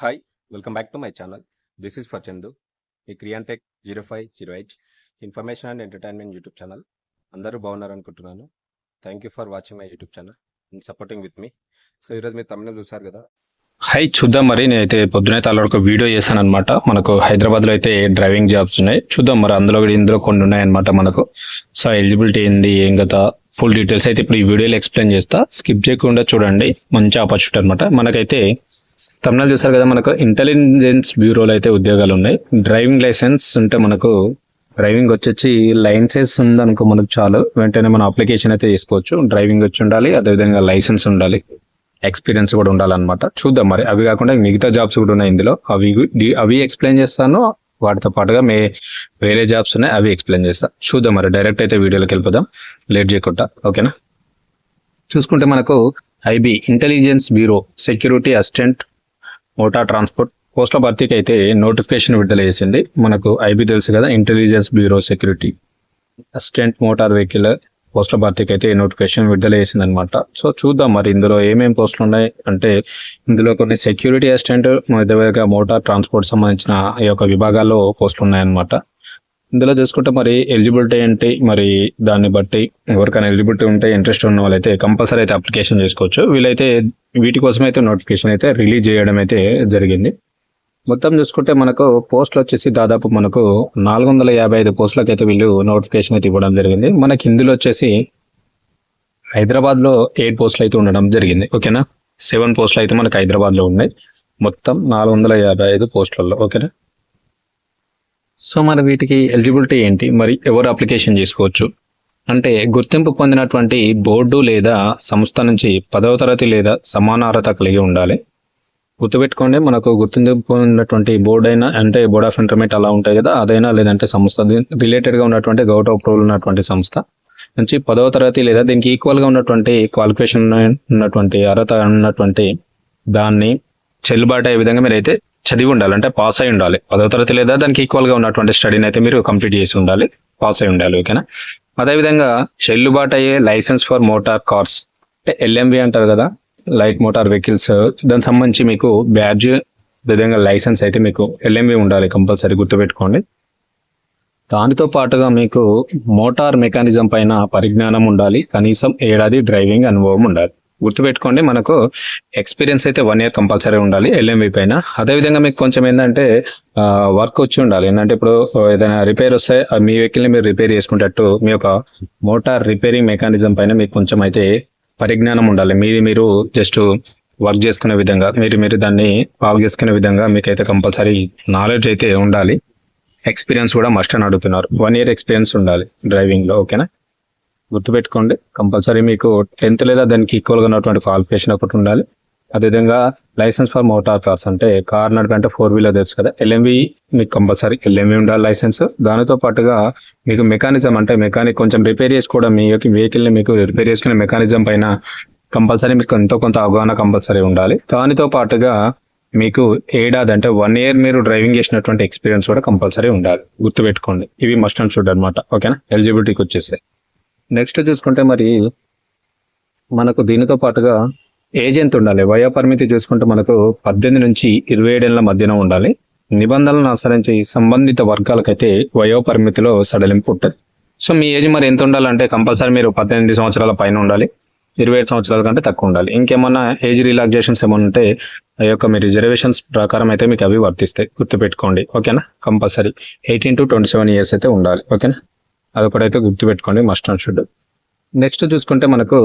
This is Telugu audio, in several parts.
Hi welcome back to my channel this is for Chandu ఈ Creontech zero five zero eight information and entertainment YouTube channel అందరూ బాగున్నారు అనుకుంటున్నాను. Thank you for watching my YouTube channel and supporting with me so ఈరోజు మీరు తమిళ చూసారు కదా? హై చూద్దాం మరి. నేనైతే పొద్దునైతే అలా ఒక వీడియో చేశాను అనమాట మనకు హైదరాబాద్లో అయితే డ్రైవింగ్ జాబ్స్ ఉన్నాయి. చూద్దాం మరి అందులో కూడా ఇందులో కొన్ని ఉన్నాయన్నమాట మనకు. సో ఎలిజిబిలిటీ ఏంది ఏం కదా ఫుల్ డీటెయిల్స్ అయితే ఇప్పుడు ఈ వీడియోలో ఎక్స్ప్లెయిన్ చేస్తా. స్కిప్ చేయకుండా చూడండి. మంచి ఆపర్చునిటీ అనమాట మనకైతే తమిళ చూసారు కదా మనకు ఇంటెలిజెన్స్ బ్యూరోలో అయితే ఉద్యోగాలు ఉన్నాయి. డ్రైవింగ్ లైసెన్స్ ఉంటే మనకు డ్రైవింగ్ వచ్చేసి లైసెన్స్ ఉందనుకో మనకు చాలు. వెంటనే మనం అప్లికేషన్ అయితే చేసుకోవచ్చు. డ్రైవింగ్ వచ్చి ఉండాలి అదేవిధంగా లైసెన్స్ ఉండాలి. ఎక్స్పీరియన్స్ కూడా ఉండాలన్నమాట. చూద్దాం మరి. అవి కాకుండా మిగతా జాబ్స్ కూడా ఉన్నాయి ఇందులో. అవి అవి ఎక్స్ప్లెయిన్ చేస్తాను. వాటితో పాటుగా మే వేరే జాబ్స్ ఉన్నాయి. అవి ఎక్స్ప్లెయిన్ చేస్తా. చూద్దాం మరి. డైరెక్ట్ అయితే వీడియోలోకి వెళ్ళిపోదాం. లేట్ చేయకుండా. ఓకేనా? చూసుకుంటే మనకు IB intelligence bureau security assistant motor transport పోస్టుల భర్తీకి అయితే నోటిఫికేషన్ విడుదల చేసింది. మనకు ఐబీ తెలుసు కదా intelligence bureau security assistant motor vehicle పోస్టుల భర్తీకి అయితే నోటిఫికేషన్ విడుదల చేసింది అనమాట సో చూద్దాం మరి ఇందులో ఏమేమి పోస్టులు ఉన్నాయి అంటే ఇందులో కొన్ని సెక్యూరిటీ అసిస్టెంట్ అదేవిధంగా మోటార్ ట్రాన్స్పోర్ట్ సంబంధించిన ఈ యొక్క విభాగాల్లో పోస్టులు ఉన్నాయన్నమాట. ఇందులో చూసుకుంటే మరి ఎలిజిబిలిటీ ఏంటి? మరి దాన్ని బట్టి ఎవరికైనా ఎలిజిబిలిటీ ఉంటే ఇంట్రెస్ట్ ఉన్న వాళ్ళైతే కంపల్సరీ అయితే అప్లికేషన్ చేసుకోవచ్చు. వీళ్ళైతే వీటి కోసం అయితే నోటిఫికేషన్ అయితే రిలీజ్ చేయడం అయితే జరిగింది. మొత్తం చూసుకుంటే మనకు పోస్టులు వచ్చేసి దాదాపు మనకు నాలుగు వందల యాభై ఐదు పోస్టులకు అయితే వీళ్ళు నోటిఫికేషన్ అయితే ఇవ్వడం జరిగింది. మనకి ఇందులో వచ్చేసి హైదరాబాద్లో ఎయిట్ పోస్టులు అయితే ఉండడం జరిగింది. ఓకేనా? సెవెన్ పోస్టులు అయితే మనకు హైదరాబాద్లో ఉన్నాయి. మొత్తం నాలుగు వందల యాభై ఐదు పోస్టులలో. ఓకేనా? సో మరి వీటికి ఎలిజిబిలిటీ ఏంటి? మరి ఎవరు అప్లికేషన్ చేసుకోవచ్చు? అంటే గుర్తింపు పొందినటువంటి బోర్డు లేదా సంస్థ నుంచి పదవ తరగతి లేదా సమాన అర్హత కలిగి ఉండాలి. గుర్తుపెట్టుకోండి మనకు గుర్తింపు పొందినటువంటి బోర్డు అయినా అంటే బోర్డ్ ఆఫ్ ఇంటర్మీడియట్ అలా ఉంటాయి కదా అదైనా లేదంటే సంస్థ రిలేటెడ్గా ఉన్నటువంటి గౌరవ అప్రూవల్ ఉన్నటువంటి సంస్థ నుంచి పదవ తరగతి లేదా దీనికి ఈక్వల్గా ఉన్నటువంటి క్వాలిఫికేషన్ ఉన్నటువంటి అర్హత ఉన్నటువంటి దాన్ని చెల్లుబాటు అయ్యే విధంగా మీరైతే చదివి ఉండాలి. అంటే పాస్ అయి ఉండాలి. పదవ తరగతి లేదా దానికి ఈక్వల్గా ఉన్నటువంటి స్టడీని అయితే మీరు కంప్లీట్ చేసి ఉండాలి. పాస్ అయి ఉండాలి. ఓకేనా అదేవిధంగా చెల్లుబాటు అయ్యే లైసెన్స్ ఫర్ మోటార్ కార్స్ అంటే ఎల్ఎంవి అంటారు కదా? లైట్ మోటార్ వెహికల్స్ దానికి సంబంధించి మీకు బ్యాడ్జ్ విధంగా లైసెన్స్ అయితే మీకు ఎల్ఎంవి ఉండాలి. కంపల్సరీ గుర్తుపెట్టుకోండి. దానితో పాటుగా మీకు మోటార్ మెకానిజం పైన పరిజ్ఞానం ఉండాలి. కనీసం ఏడాది డ్రైవింగ్ అనుభవం ఉండాలి. గుర్తుపెట్టుకోండి మనకు ఎక్స్పీరియన్స్ అయితే వన్ ఇయర్ కంపల్సరీ ఉండాలి ఎల్ఎంవి పైన. అదేవిధంగా మీకు కొంచెం ఏంటంటే వర్క్ వచ్చి ఉండాలి. ఏంటంటే ఇప్పుడు ఏదైనా రిపేర్ వస్తే ఆ మీ వెహికల్ని మీరు రిపేర్ చేసుకునేటట్టు మీ యొక్క మోటార్ రిపేరింగ్ మెకానిజం పైన మీకు కొంచెం అయితే పరిజ్ఞానం ఉండాలి. మీరు మీరు జస్ట్ వర్క్ చేసుకునే విధంగా మీరు మీరు దాన్ని బాగు చేసుకునే విధంగా మీకైతే కంపల్సరీ నాలెడ్జ్ అయితే ఉండాలి. ఎక్స్పీరియన్స్ కూడా మస్ట్ అని అడుగుతున్నారు. వన్ ఇయర్ ఎక్స్పీరియన్స్ ఉండాలి డ్రైవింగ్లో ఓకేనా గుర్తుపెట్టుకోండి కంపల్సరీ మీకు టెన్త్ లేదా దానికి ఈక్వల్గా ఉన్నటువంటి క్వాలిఫికేషన్ ఒకటి ఉండాలి. అదేవిధంగా లైసెన్స్ ఫర్ మోటార్ కార్స్ అంటే కార్ నడిపంటే ఫోర్ వీలర్ తెలుసు కదా ఎల్ఎంవి మీకు కంపల్సరీ ఎల్ఎంవి ఉండాలి లైసెన్స్ దానితో పాటుగా మీకు మెకానిజం అంటే మెకానిక్ కొంచెం రిపేర్ చేసుకోవడం మీ యొక్క వెహికల్ని మీకు రిపేర్ చేసుకునే మెకానిజం పైన కంపల్సరీ మీకు ఎంతో కొంత అవగాహన కంపల్సరీ ఉండాలి. దానితో పాటుగా మీకు ఏడాది అంటే వన్ ఇయర్ మీరు డ్రైవింగ్ చేసినటువంటి ఎక్స్పీరియన్స్ కూడా కంపల్సరీ ఉండాలి. గుర్తుపెట్టుకోండి ఇవి మస్ట్ అండ్ షుడ్ అనమాట ఓకేనా ఎలిజిబిలిటీకి వచ్చేసాయి నెక్స్ట్ చూసుకుంటే మరి మనకు దీనితో పాటుగా ఏజ్ ఎంత ఉండాలి. వయో పరిమితి చూసుకుంటే మనకు పద్దెనిమిది నుంచి ఇరవై ఏడేళ్ళ మధ్యన ఉండాలి. నిబంధనలను అనుసరించి సంబంధిత వర్గాలకైతే వయో పరిమితిలో సడలింపు ఉంటుంది. సో మీ ఏజ్ మరి ఎంత ఉండాలంటే కంపల్సరీ మీరు పద్దెనిమిది సంవత్సరాల పైన ఉండాలి. ఇరవై ఏడు సంవత్సరాల కంటే తక్కువ ఉండాలి. ఇంకేమన్నా ఏజ్ రిలాక్సేషన్స్ ఏమైనా ఉంటే ఆ యొక్క మీ రిజర్వేషన్స్ ప్రకారం అయితే మీకు అవి వర్తిస్తాయి. గుర్తుపెట్టుకోండి. ఓకేనా compulsory eighteen to twenty seven years అయితే ఉండాలి. ఓకేనా అదొకటైతే గుర్తుపెట్టుకోండి మస్ట్ అండ్ షుడ్ నెక్స్ట్ చూసుకుంటే మనకు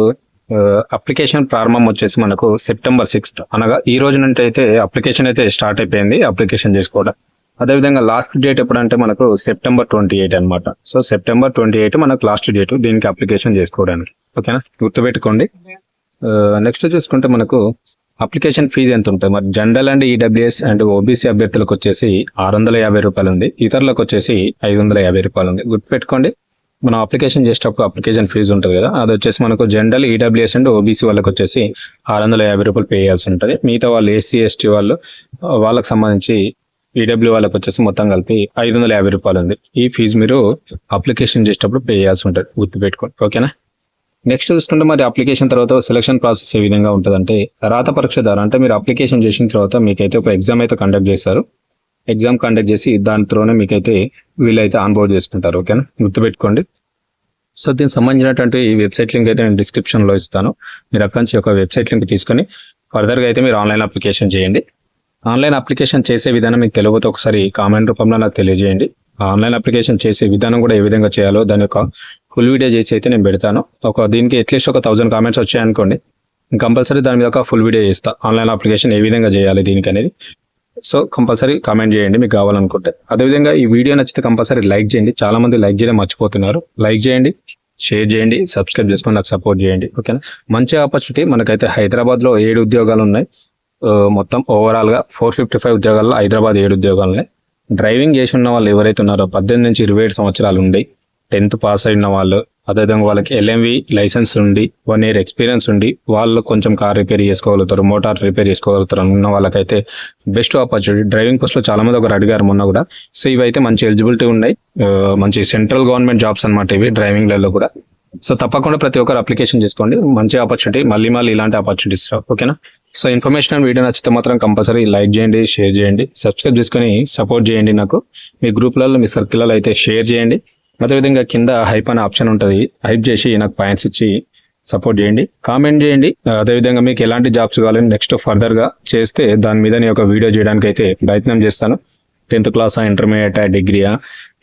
అప్లికేషన్ ప్రారంభం వచ్చేసి మనకు సెప్టెంబర్ సిక్స్త్ అనగా ఈ రోజు నుండి అయితే అప్లికేషన్ అయితే స్టార్ట్ అయిపోయింది అప్లికేషన్ చేసుకోవడం. అదేవిధంగా లాస్ట్ డేట్ ఎప్పుడంటే మనకు సెప్టెంబర్ ట్వంటీ ఎయిట్ అనమాట సో సెప్టెంబర్ ట్వంటీ ఎయిట్ మనకు లాస్ట్ డేట్ దీనికి అప్లికేషన్ చేసుకోవడానికి. ఓకేనా గుర్తుపెట్టుకోండి. నెక్స్ట్ చూసుకుంటే మనకు అప్లికేషన్ ఫీజు ఎంత ఉంటుంది మరి general and EWS and OBC అభ్యర్థులకు వచ్చేసి ఆరు వందల యాభై రూపాయలు ఉంది. ఇతరులకు వచ్చేసి ఐదు వందల యాభై రూపాయలు ఉంది. గుర్తుపెట్టుకోండి. మనం అప్లికేషన్ చేసేటప్పుడు అప్లికేషన్ ఫీజు ఉంటుంది కదా. అది వచ్చేసి మనకు జనరల్ ఈడబ్ల్యూఎస్ అండ్ ఓబీసీ వాళ్ళకి వచ్చేసి ఆరు వందల యాభై రూపాయలు పే చేయాల్సి ఉంటుంది. మిగతా వాళ్ళు ఏసీ ఎస్టీ వాళ్ళు వాళ్ళకి సంబంధించి ఈడబ్ల్యూ వాళ్ళకి వచ్చేసి మొత్తం కలిపి ఐదు వందల యాభై రూపాయలు ఉంది. ఈ ఫీజు మీరు అప్లికేషన్ చేసేటప్పుడు పే చేయాల్సి ఉంటుంది. గుర్తుపెట్టుకోండి ఓకేనా నెక్స్ట్ చూసుకుంటే మరి అప్లికేషన్ తర్వాత సెలక్షన్ ప్రాసెస్ ఏ విధంగా ఉంటుందంటే రాత పరీక్ష ద్వారా అంటే మీరు అప్లికేషన్ చేసిన తర్వాత మీకైతే ఒక ఎగ్జామ్ అయితే కండక్ట్ చేస్తారు. ఎగ్జామ్ కండక్ట్ చేసి దాని త్రోనే మీకైతే వీళ్ళైతే ఆన్బోర్డ్ చేసుకుంటారు ఓకేనా? గుర్తుపెట్టుకోండి. సో దీనికి సంబంధించినటువంటి ఈ వెబ్సైట్ లింక్ అయితే నేను డిస్క్రిప్షన్లో ఇస్తాను. మీరు అక్కడి నుంచి ఒక వెబ్సైట్ లింక్ తీసుకొని ఫర్దర్గా అయితే మీరు ఆన్లైన్ అప్లికేషన్ చేయండి. ఆన్లైన్ అప్లికేషన్ చేసే విధానం మీకు తెలుగుతో ఒకసారి కామెంట్ రూపంలో నాకు తెలియజేయండి. ఆన్లైన్ అప్లికేషన్ చేసే విధానం కూడా ఏ విధంగా చేయాలో దాని యొక్క ఫుల్ వీడియో చేసి అయితే నేను పెడతాను. ఒక దీనికి అట్లీస్ట్ ఒక థౌసండ్ కామెంట్స్ వచ్చాయనుకోండి కంపల్సరీ దాని మీద ఒక ఫుల్ వీడియో చేస్తా. ఆన్లైన్ అప్లికేషన్ ఏ విధంగా చేయాలి దీనికి అనేది సో కంపల్సరీ కామెంట్ చేయండి మీకు కావాలనుకుంటే. అదేవిధంగా ఈ వీడియో నచ్చితే కంపల్సరీ లైక్ చేయండి. చాలా మంది లైక్ చేయడం మర్చిపోతున్నారు. లైక్ చేయండి షేర్ చేయండి సబ్స్క్రైబ్ చేసుకొని నాకు సపోర్ట్ చేయండి. ఓకేనా? మంచి ఆపర్చునిటీ మనకైతే హైదరాబాద్లో ఏడు ఉద్యోగాలు ఉన్నాయి. మొత్తం ఓవరాల్గా ఫోర్ ఫిఫ్టీ ఫైవ్ ఉద్యోగాల్లో హైదరాబాద్ ఏడు ఉద్యోగాలు ఉన్నాయి. డ్రైవింగ్ చేసి ఉన్న వాళ్ళు ఎవరైతే ఉన్నారో పద్దెనిమిది నుంచి ఇరవై ఏడు సంవత్సరాలు ఉండి టెన్త్ పాస్ అయిన వాళ్ళు అదేవిధంగా వాళ్ళకి ఎల్ఎంవి లైసెన్స్ ఉండి వన్ ఇయర్ ఎక్స్పీరియన్స్ ఉండి వాళ్ళు కొంచెం కార్ రిపేర్ చేసుకోగలుగుతారు మోటార్ రిపేర్ చేసుకోగలుగుతారు ఉన్న వాళ్ళకైతే బెస్ట్ ఆపర్చునిటీ. డ్రైవింగ్ పోస్ట్లో చాలా మంది ఒకరు అడిగారు మొన్న కూడా. సో ఇవైతే మంచి ఎలిజిబిలిటీ ఉన్నాయి. మంచి సెంట్రల్ గవర్నమెంట్ జాబ్స్ అన్నమాట ఇవి డ్రైవింగ్లలో కూడా. సో తప్పకుండా ప్రతి ఒక్కరు అప్లికేషన్ చేసుకోండి. మంచి ఆపర్చునిటీ మళ్ళీ మళ్ళీ ఇలాంటి ఆపర్చునిటీస్ ఓకేనా? సో ఇన్ఫర్మేషన్ వీడియో నచ్చితే మాత్రం కంపల్సరీ లైక్ చేయండి షేర్ చేయండి సబ్స్క్రైబ్ చేసుకొని సపోర్ట్ చేయండి నాకు. మీ గ్రూప్లలో మీ సర్కిల్లో అయితే షేర్ చేయండి. అదేవిధంగా కింద హైప్ అనే ఆప్షన్ ఉంటుంది. హైప్ చేసి నాకు పాయింట్స్ ఇచ్చి సపోర్ట్ చేయండి. కామెంట్ చేయండి. అదేవిధంగా మీకు ఎలాంటి జాబ్స్ కావాలని నెక్స్ట్ ఫర్దర్గా చేస్తే దాని మీద నేను ఒక వీడియో చేయడానికి అయితే ప్రయత్నం చేస్తాను. టెన్త్ క్లాసా ఇంటర్మీడియట్ డిగ్రీయా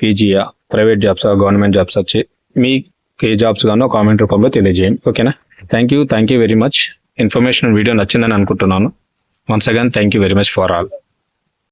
పీజీయా ప్రైవేట్ జాబ్స్ గవర్నమెంట్ జాబ్స్ వచ్చి మీకు ఏ జాబ్స్ గానో కామెంట్ రూపంలో తెలియజేయండి. ఓకేనా thank you thank you very much information video నచ్చిందని అనుకుంటున్నాను. Once again thank you very much for all